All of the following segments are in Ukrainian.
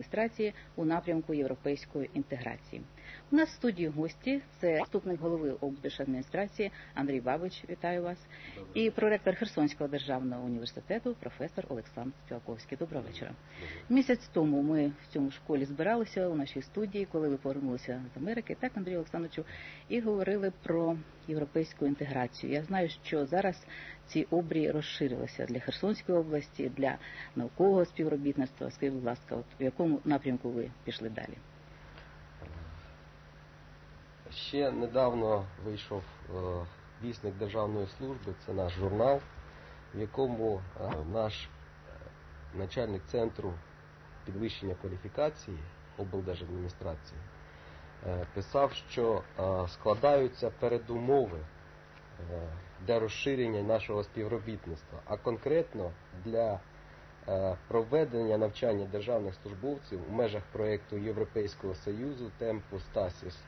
адміністрації у напрямку європейської інтеграції. У нас в студії гості це заступник голови облдержадміністрації Андрій Бабич. Вітаю вас і проректор Херсонського державного університету, професор Олександр Спілковський. Доброго вечора. Місяць тому ми в цьому школі збиралися у нашій студії, коли ви повернулися з Америки, так Андрію Олександровичу, і говорили про європейську інтеграцію. Я знаю, що зараз ці обрії розширилися для Херсонської області, для наукового співробітництва. Скажіть, будь ласка, от в якому напрямку ви пішли далі? Ще недавно вийшов вісник Державної служби, це наш журнал, в якому наш начальник центру підвищення кваліфікації облдержадміністрації писав, що складаються передумови для розширення нашого співробітництва, а конкретно для проведення навчання державних службовців у межах проєкту Європейського Союзу Темпу Стасіс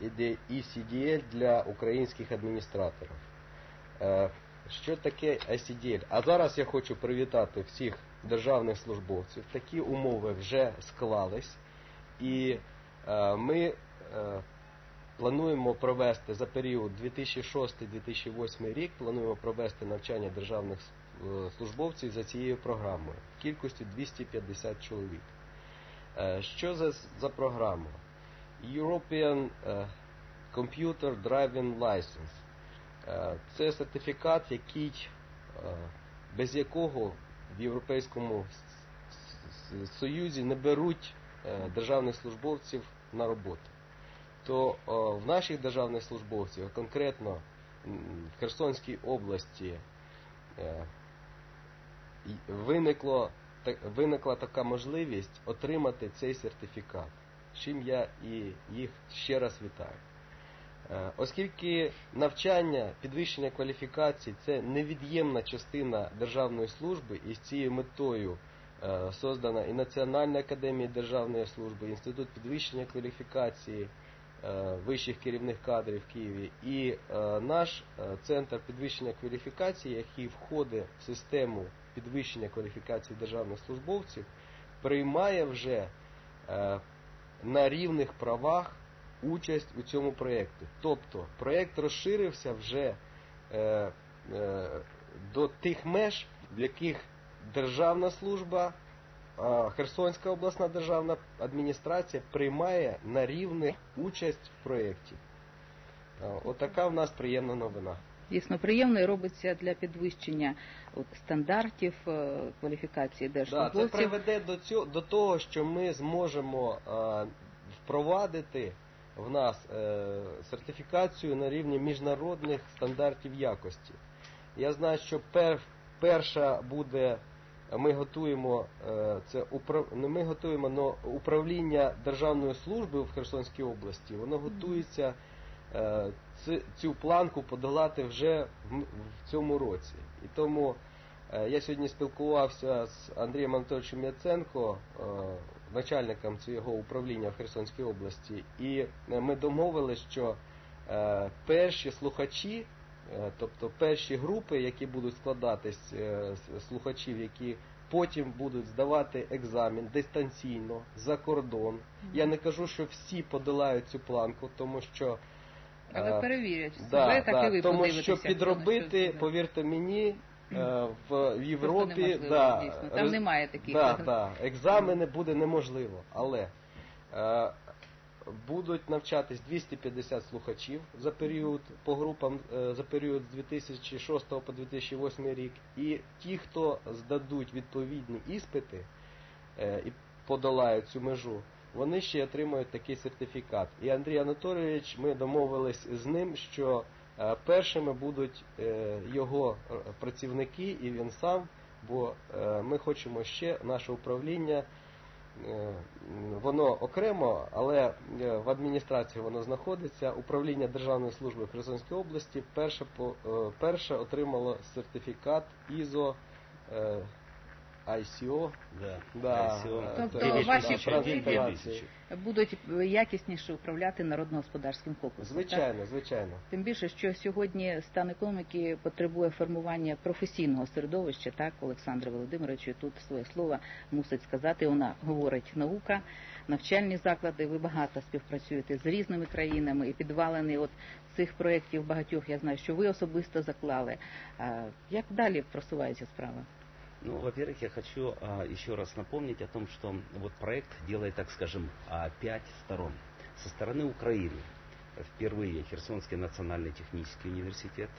і ECDL для українських адміністраторів. Що таке ECDL? А зараз я хочу привітати всіх державних службовців. Такі умови вже склались, і ми плануємо провести за період 2006-2008 рік, плануємо провести навчання державних службовців за цією програмою в кількості 250 чоловік. Що за, за програма? European Computer Driving License. Це сертифікат, який, без якого в Європейському Союзі не беруть державних службовців на роботу. То в наших державних службовців, конкретно в Херсонській області, виникло, виникла така можливість отримати цей сертифікат, чим я і їх ще раз вітаю. Оскільки навчання, підвищення кваліфікацій це невід'ємна частина державної служби, і з цією метою создана і Національна академія державної служби, інститут підвищення кваліфікації вищих керівних кадрів в Києві, і наш центр підвищення кваліфікації, який входить в систему підвищення кваліфікації державних службовців, приймає вже на рівних правах участь у цьому проєкті. Тобто проєкт розширився вже е, е, до тих меж, в яких державна служба, е, Херсонська обласна державна адміністрація приймає на рівних участь в проєкті. Е, отака в нас приємна новина. Дійсно приємно і робиться для підвищення стандартів е, кваліфікації держслужбовців. Да, це приведе до цього до того, що ми зможемо е, впровадити в нас е, сертифікацію на рівні міжнародних стандартів якості. Я знаю, що пер, перша буде, ми готуємо е, це не ми готуємо, але управління Державної служби в Херсонській області, воно готується е, цю планку подолати вже в, в цьому році. І тому я сьогодні спілкувався з Андрієм Анатольовичем Яценко, начальником цього управління в Херсонській області, і ми домовилися, що перші слухачі, тобто перші групи, які будуть складатись з слухачів, які потім будуть здавати екзамен дистанційно за кордон. Я не кажу, що всі подолають цю планку, тому що але перевірять да, себе, так да, і ви тому що підробити, повірте мені, в Європі да, дійсно. там немає таких да, да, екзамени буде неможливо, але е, будуть навчатись 250 слухачів за період по групам е, за період з 2006 по 2008 рік, і ті, хто здадуть відповідні іспити е, і подолають цю межу. Вони ще отримують такий сертифікат. І Андрій Анатолійович, ми домовились з ним, що першими будуть його працівники і він сам, бо ми хочемо ще наше управління, воно окремо, але в адміністрації воно знаходиться. Управління Державної служби Херсонської області перше, перше отримало сертифікат ІЗО ICO. Да, Да, ICO. е, Тобто це ваші презентації. будуть якісніше управляти народно-господарським комплексом. так? Звичайно, звичайно. Тим більше, що сьогодні стан економіки потребує формування професійного середовища. Так, Олександр Володимирович, тут своє слово мусить сказати. Вона говорить наука, навчальні заклади. Ви багато співпрацюєте з різними країнами і підвалини от цих проєктів багатьох. Я знаю, що ви особисто заклали. Як далі просувається справа? Ну, во-первых, я хочу а, еще раз напомнить о том, что вот проект делает, так скажем, а, пять сторон. Со стороны Украины впервые Херсонский национальный технический университет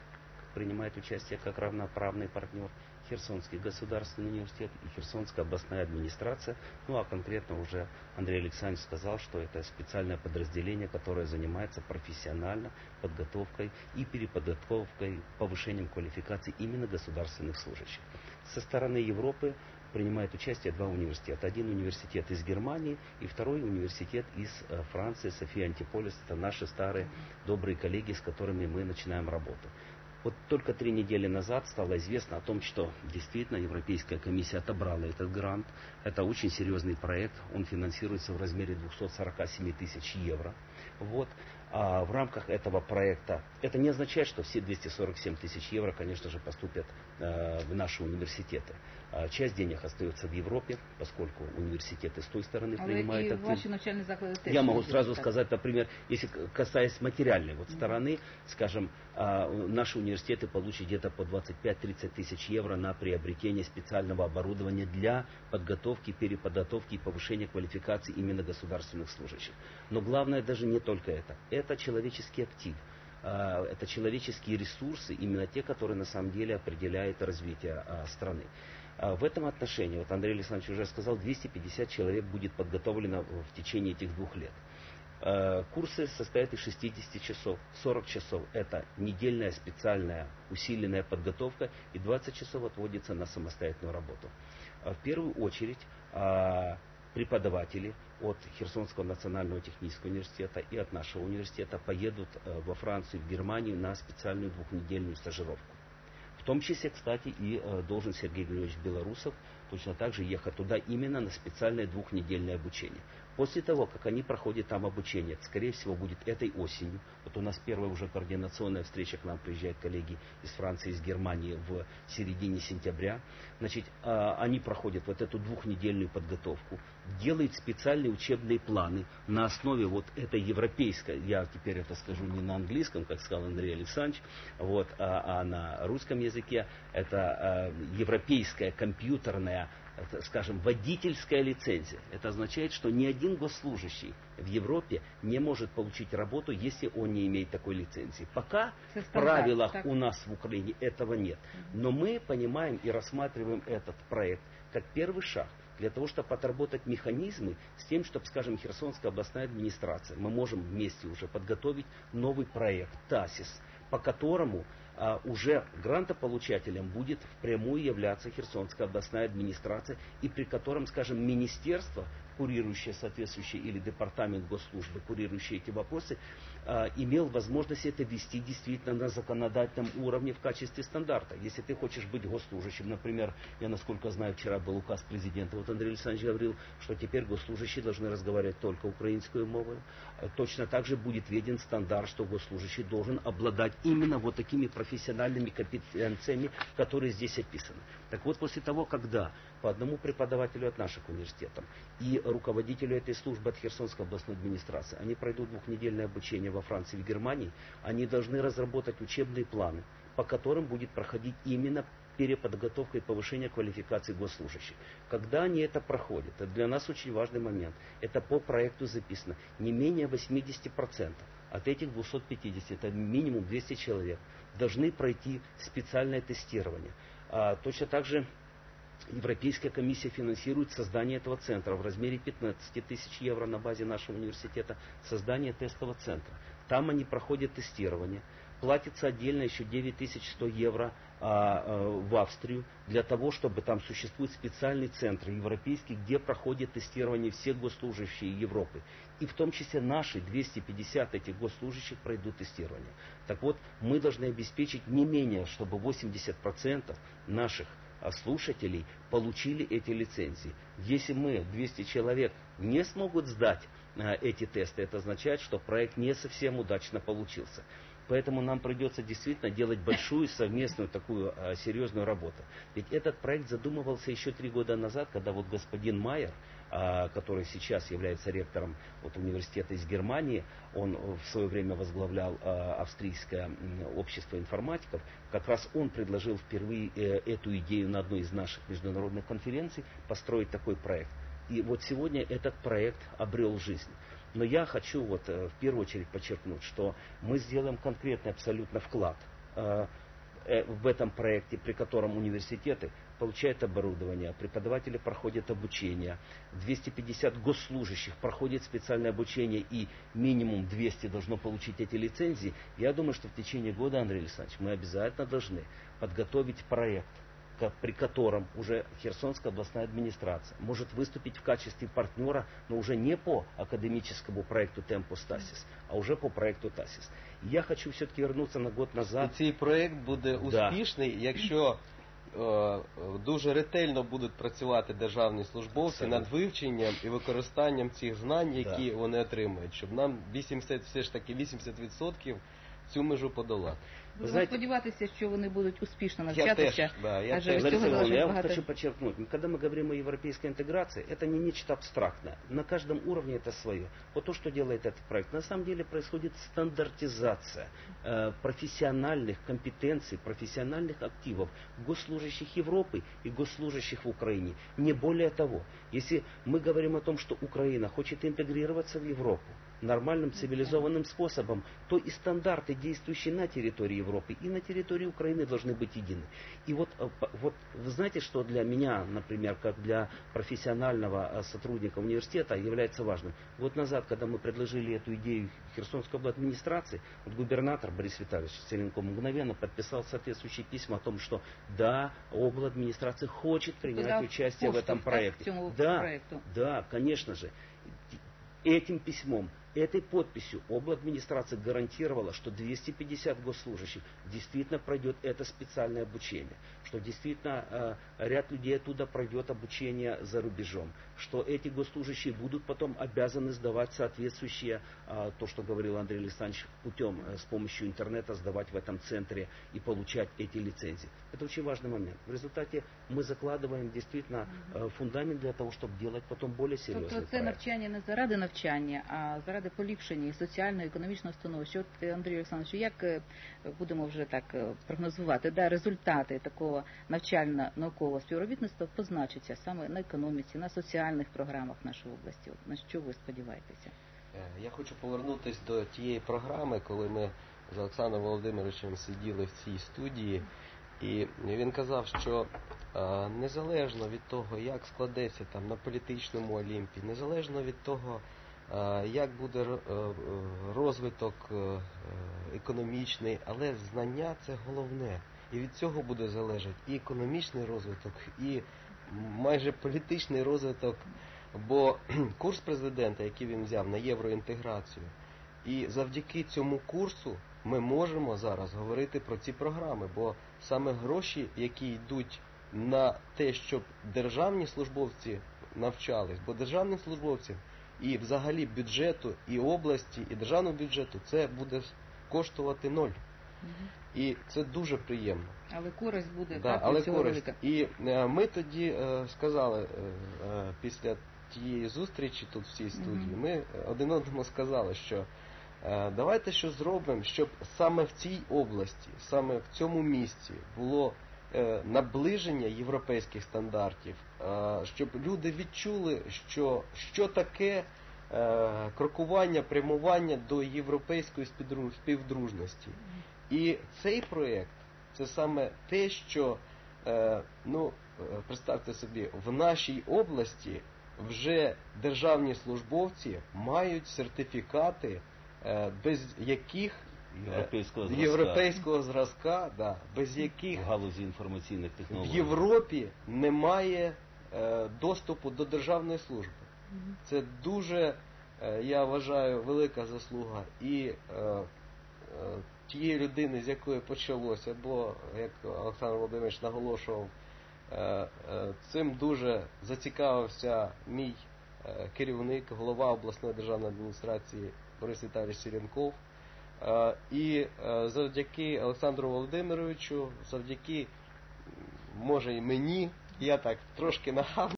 принимает участие как равноправный партнер, Херсонский государственный университет и Херсонская областная администрация. Ну а конкретно уже Андрей Александрович сказал, что это специальное подразделение, которое занимается профессионально подготовкой и переподготовкой, повышением квалификации именно государственных служащих. Со стороны Европы принимает участие два университета. Один университет из Германии и второй университет из э, Франции, София Антиполис. Это наши старые добрые коллеги, с которыми мы начинаем работу. Вот только три недели назад стало известно о том, что действительно Европейская комиссия отобрала этот грант. Это очень серьезный проект. Он финансируется в размере 247 тысяч евро. Вот. А в рамках этого проекта, это не означает, что все 247 тысяч евро, конечно же, поступят э, в наши университеты. А часть денег остается в Европе, поскольку университеты с той стороны Але принимают і актив. ваші навчальні заклади теж Я могу будуть, сразу так? сказать, например, если к- касаясь материальной вот стороны, скажем, а, у- наши университеты получат где-то по 25-30 тысяч евро на приобретение специального оборудования для подготовки, переподготовки и повышения квалификации именно государственных служащих. Но главное даже не только это. Это человеческий актив. А, Это человеческие ресурсы, именно те, которые на самом деле определяют развитие а, страны. А, В этом отношении, вот Андрей Александрович уже сказал, 250 человек будет подготовлено в течение этих двух лет. Э, Курсы состоят из 60 часов. 40 часов это недельная специальная усиленная подготовка и 20 часов отводится на самостоятельную работу. А В первую очередь а, преподаватели от Херсонского национального технического университета и от нашего университета поедут э, во Францию, в Германию на специальную двухнедельную стажировку. Том числе, кстати, и э, должен Сергей Григорьевич Белорусов точно так же ехать туда именно на специальное двухнедельное обучение. После того, как они проходят там обучение, скорее всего, будет этой осенью. Вот у нас первая уже координационная встреча, к нам приезжают коллеги из Франции, из Германии в середине сентября. Значит, а, они проходят вот эту двухнедельную подготовку, делают специальные учебные планы на основе вот этой европейской, я теперь это скажу не на английском, как сказал Андрей Александрович, вот, а, а на русском языке, это э, европейская компьютерная это, скажем, водительская лицензия. Это означает, что ни один госслужащий в Европе не может получить работу, если он не имеет такой лицензии. Пока в правилах так? у нас в Украине этого нет. Но мы понимаем и рассматриваем этот проект как первый шаг для того, чтобы отработать механизмы с тем, чтобы, скажем, Херсонская областная администрация, мы можем вместе уже подготовить новый проект ТАСИС, по которому а, уже грантополучателем будет впрямую являться Херсонская областная администрация, и при котором, скажем, министерство, курирующее соответствующее, или департамент госслужбы, курирующие эти вопросы, а, имел возможность это вести действительно на законодательном уровне в качестве стандарта. Если ты хочешь быть госслужащим, например, я насколько знаю, вчера был указ президента, вот Андрей Александрович говорил, что теперь госслужащие должны разговаривать только украинскую мову. Э, Точно так же будет введен стандарт, что госслужащий должен обладать именно вот такими профессиональными компетенциями, которые здесь описаны. Так вот, после того, когда по одному преподавателю от наших университетов и руководителю этой службы от Херсонской областной администрации, они пройдут двухнедельное обучение во Франции и в Германии, они должны разработать учебные планы, по которым будет проходить именно переподготовка и повышение квалификации госслужащих. Когда они это проходят, это для нас очень важный момент, это по проекту записано, не менее 80% от этих 250, это минимум 200 человек, должны пройти специальное тестирование. А, точно так же Европейская комиссия финансирует создание этого центра в размере 15 тысяч евро на базе нашего университета, создание тестового центра. Там они проходят тестирование. Платится отдельно еще 9100 евро а, а, в Австрию для того, чтобы там существует специальный центр европейский, где проходит тестирование все госслужащие Европы. И в том числе наши 250 этих госслужащих пройдут тестирование. Так вот, мы должны обеспечить не менее, чтобы 80% наших слушателей получили эти лицензии. Если мы, 200 человек, не смогут сдать а, эти тесты, это означает, что проект не совсем удачно получился. Поэтому нам придется действительно делать большую совместную такую а, серьезную работу. Ведь этот проект задумывался еще три года назад, когда вот господин Майер, а, который сейчас является ректором вот, университета из Германии, он в свое время возглавлял а, австрийское общество информатиков, как раз он предложил впервые э, эту идею на одной из наших международных конференций построить такой проект. И вот сегодня этот проект обрел жизнь. Но я хочу вот э, в первую очередь подчеркнуть, что мы сделаем конкретный абсолютно вклад э, э, в этом проекте, при котором университеты получают оборудование, преподаватели проходят обучение, 250 госслужащих проходят специальное обучение и минимум 200 должно получить эти лицензии. Я думаю, что в течение года, Андрей Александрович, мы обязательно должны подготовить проект при котором уже Херсонская областная администрация может выступить в качестве партнера, но уже не по академическому проекту Темпус Тасис, а уже по проекту Тасис. Я хочу все-таки вернуться на год назад. І цей проект буде успішний, да. якщо е, дуже ретельно будуть працювати державні службовці Абсолютно. над вивченням і використанням цих знань, які да. вони отримують, щоб нам 80, все ж таки 80% цю межу подолати. Будемо знаете, сподіватися, що вони будуть успішно навчатися. Я теж, да, я теж. Я багато... хочу подчеркнуть, когда мы говорим о европейской интеграции, это не нечто абстрактное. На каждом уровне это свое. Вот то, что делает этот проект, на самом деле происходит стандартизация э, профессиональных компетенций, профессиональных активов госслужащих Европы и госслужащих в Украине. Не более того, если мы говорим о том, что Украина хочет интегрироваться в Европу, нормальным цивилизованным способом, то и стандарты, действующие на территории Европы и на территории Украины, должны быть едины. И вот, э, вот вы знаете, что для меня, например, как для профессионального э, сотрудника университета является важным? Вот назад, когда мы предложили эту идею Херсонской администрации, вот губернатор Борис Витальевич Селенко мгновенно подписал соответствующее письмо о том, что да, область администрации хочет принять Куда участие в этом проекте. Да, проекту. да, конечно же. Этим письмом Этой подписью администрация гарантировала, что 250 госслужащих действительно пройдет это специальное обучение, что действительно э, ряд людей оттуда пройдет обучение за рубежом, что эти госслужащие будут потом обязаны сдавать соответствующие, э, то, что говорил Андрей Александрович, путем э, с помощью интернета сдавать в этом центре и получать эти лицензии. Это очень важный момент. В результате мы закладываем действительно э, фундамент для того, чтобы делать потом более серьезный Тобто це навчання не заради навчання, а заради заради поліпшення соціальної економічного становища. От Андрій Олександрович, як будемо вже так прогнозувати, да, результати такого навчально-наукового співробітництва позначаться саме на економіці, на соціальних програмах нашої області. От на що ви сподіваєтеся? Я хочу повернутися до тієї програми, коли ми з Олександром Володимировичем сиділи в цій студії. І він казав, що е, незалежно від того, як складеться там на політичному олімпі, незалежно від того, як буде е, розвиток е, економічний, але знання це головне. І від цього буде залежати і економічний розвиток, і майже політичний розвиток. Бо курс президента, який він взяв на євроінтеграцію, і завдяки цьому курсу ми можемо зараз говорити про ці програми, бо саме гроші, які йдуть на те, щоб державні службовці навчались, бо державним службовцям і взагалі бюджету і області, і державного бюджету це буде коштувати ноль. І це дуже приємно. Але користь буде да, так, але цього користь. велика. І е, ми тоді е, сказали е, е, після тієї зустрічі тут в цій студії, -hmm. ми один одному сказали, що е, давайте що зробимо, щоб саме в цій області, саме в цьому місці було наближення європейських стандартів, е, щоб люди відчули, що що таке е, крокування, прямування до європейської співдружності. І цей проєкт це саме те, що, ну, представте собі, в нашій області вже державні службовці мають сертифікати, без яких європейського зразка, європейського зразка да, без яких в галузі інформаційних технологій. в Європі немає е, доступу до державної служби. Це дуже, е, я вважаю, велика заслуга. І е, е, тієї людини, з якої почалося, бо, як Олександр Володимирович наголошував, Е, е, Цим дуже зацікавився мій е, керівник, голова обласної державної адміністрації Борис Віталійович Сіренков. Е, І е, завдяки Олександру Володимировичу, завдяки, може і мені, я так трошки нагадую.